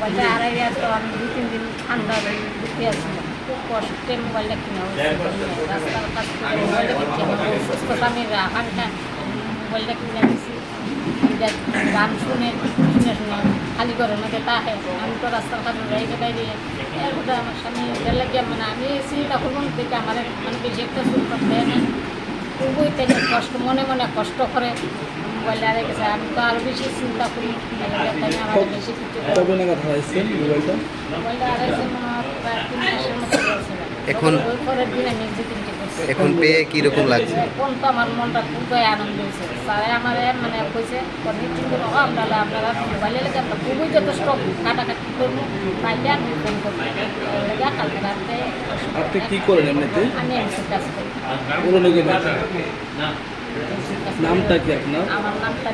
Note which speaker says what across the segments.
Speaker 1: মোবাইলটা হারাই তো আমি দু তিন দিন ঠান্ডা ঢুকে আসছিলাম খুব কষ্টে মোবাইলটা কিনা রাস্তার কাছ থেকে মোবাইলটা কিনছি আমার সুস্থ স্বামীর হানটা মোবাইলটা কিনে দিছি। গান শুনে শুনে শুনে খালি করে মধ্যে তাহে আমি তো রাস্তার কাছে রাইতে বাইরে এরপরে আমার স্বামী লাগিয়ে মানে আমি চিন্তা করব দেখে আমার মানে বেশি একটা করতে না খুবই তেমন কষ্ট মনে মনে কষ্ট করে মোবাইল হারিয়ে গেছে। আমি তো আরও বেশি চিন্তা করি তাই আমার বেশি কিছু করে।
Speaker 2: কবে নাগাদ হারাইছেন মোবাইলটা?
Speaker 1: মোবাইলটা হারাইছে প্রায় তিন মাসের মতো
Speaker 3: এখন- এখন পেয়ে কীরকম লাগছে?
Speaker 1: এখন তো আমার মনটা খুবই আনন্দ হয়েছে। স্যারে আমার মানে কইছে দিন ও আপনারা আপনারা মোবাইলে লেগে আমরা খুবই যথেষ্ট কাটাকাটি করব। পাইলে আমি ফোন করব।
Speaker 2: আপনি কি করেন এমনিতে? কোনো লোকের। নামটা কি আপনার?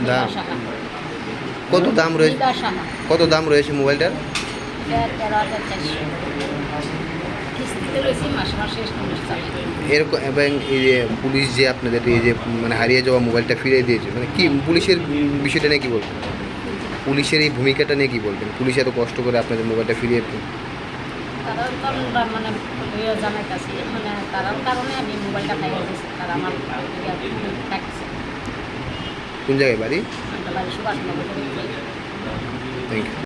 Speaker 3: দাম। কত দাম রয়েছে? কত দাম রয়েছে মোবাইলটার? এরকম এবং এই যে পুলিশ যে আপনাদের এই যে মানে হারিয়ে যাওয়া মোবাইলটা ফিরিয়ে দিয়েছে মানে কি পুলিশের বিষয়টা নিয়ে কী বলবেন? পুলিশের এই ভূমিকাটা নিয়ে কী বলবেন? পুলিশ এত কষ্ট করে আপনাদের মোবাইলটা ফিরিয়ে
Speaker 1: তারাও তো আমরা মানে ইয়ে জানাইতেছি মানে তারার কারণে আমি মোবাইলটা খাই গেছি তারা আমার থাকছে।
Speaker 3: কোন জায়গায় বাড়ি?
Speaker 1: বাড়ি সুভাষনগর।
Speaker 3: Thank you